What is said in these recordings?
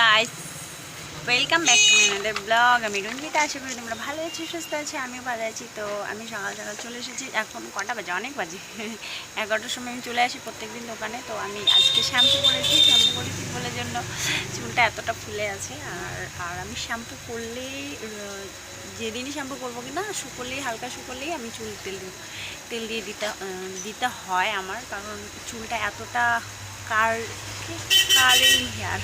Guys welcome back to আমাদের blog আমি রঞ্জিতা, আশা করি তোমরা ভালো আছো, সুস্থ আছো, আমিও ভালো আছি। তো আমি সকাল সকাল চলে এসেছি। এখন কটা বাজে? অনেক বাজে। এগারোটার সময় আমি চলে আসি প্রত্যেকদিন দোকানে। তো আমি আজকে শ্যাম্পু করেছি। শ্যাম্পু করেছি বলে জন্য চুলটা এতটা ফুলে আছে। আর আর আমি শ্যাম্পু করলেই যেদিনই শ্যাম্পু করব কি না শুকোলেই, হালকা শুকোলেই আমি চুল তেল তেল দিয়ে দিতে দিতে হয় আমার। কারণ চুলটা এতটা কার কারেন্ট হেয়ার।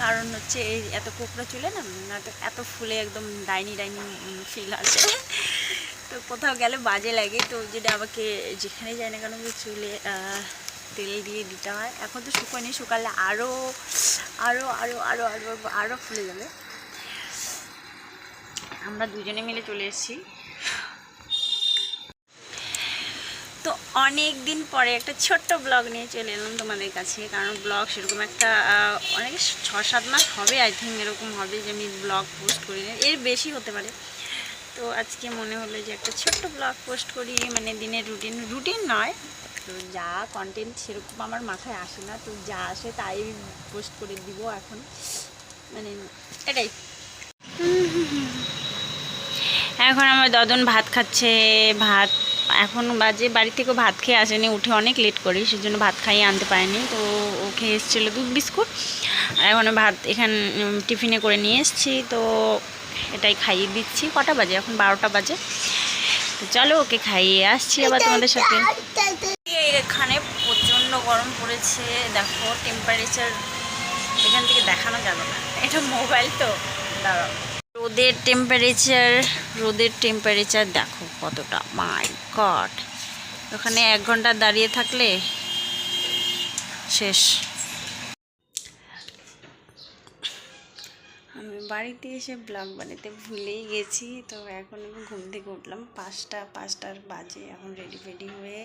কারণ হচ্ছে এই এত কোকড়া চুলে না এত এত ফুলে একদম ডাইনি ডাইনি ফিল আসে। তো কোথাও গেলে বাজে লাগে, তো যেটা আমাকে যেখানে যায় না কেন চুলে তেল দিয়ে দিতে হয়। এখন তো শুকোয়নি, শুকালে আরও আরও আরও আরও আরও আরও ফুলে যাবে। আমরা দুজনে মিলে চলে এসেছি তো অনেক দিন পরে একটা ছোট্ট ব্লগ নিয়ে চলে এলাম তোমাদের কাছে, কারণ ব্লগ সেরকম একটা অনেক ছ সাত মাস হবে আই থিঙ্ক এরকম হবে যে আমি ব্লগ পোস্ট করি এর বেশি হতে পারে। তো আজকে মনে হলো যে একটা ছোট্ট ব্লগ পোস্ট করি মানে দিনের রুটিন রুটিন নয়, তো যা কন্টেন্ট সেরকম আমার মাথায় আসে না, তো যা আসে তাই পোস্ট করে দিব এখন মানে এটাই। এখন আমার দদন ভাত খাচ্ছে, ভাত এখন বাজে, বাড়ি থেকে ভাত খেয়ে আসেনি, উঠে অনেক লেট করি, সেজন্য ভাত খাইয়ে আনতে পারেনি, তো ও খেয়ে এসেছিল দুধ বিস্কুট। আর এখন ভাত এখান টিফিনে করে নিয়ে এসেছি, তো এটাই খাইয়ে দিচ্ছি। কটা বাজে? এখন বারোটা বাজে। তো চলো ওকে খাইয়ে আসছি আবার তোমাদের সাথে। এখানে প্রচণ্ড গরম পড়েছে, দেখো টেম্পারেচার এখান থেকে দেখানো যাবে না। এটা মোবাইল তো, দাঁড়াও। রোদের টেম্পারেচার রোদের টেম্পারেচার দেখো কতটা মাই গড ওখানে এক ঘণ্টা দাঁড়িয়ে থাকলে শেষ। আমি বাড়িতে এসে ব্লগ বানাতে ভুলেই গেছি, তো এখন আমি ঘুম থেকে উঠলাম পাঁচটা, পাঁচটার বাজে, এখন রেডি ফেডি হয়ে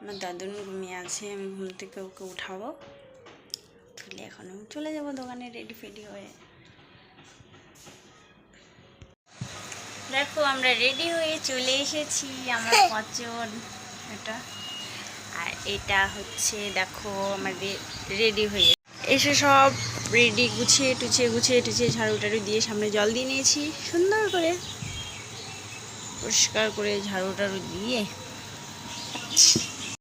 আমার দাদুন ঘুমিয়ে আছে, আমি ঘুম থেকে ওকে উঠাবো। তুলে এখন আমি চলে যাব দোকানে রেডি ফেডি হয়ে। দেখো আমরা রেডি হয়ে চলে এসেছি আমার পচন এটা। আর এটা হচ্ছে দেখো আমাদের রেডি হয়ে। এসে সব রেডি গুছিয়ে টুছিয়ে গুছিয়ে টুছিয়ে ঝাড়ু টাড়ু দিয়ে সামনে জল দিয়ে নিয়েছি সুন্দর করে। পরিষ্কার করে ঝাড়ু টাড়ু দিয়ে।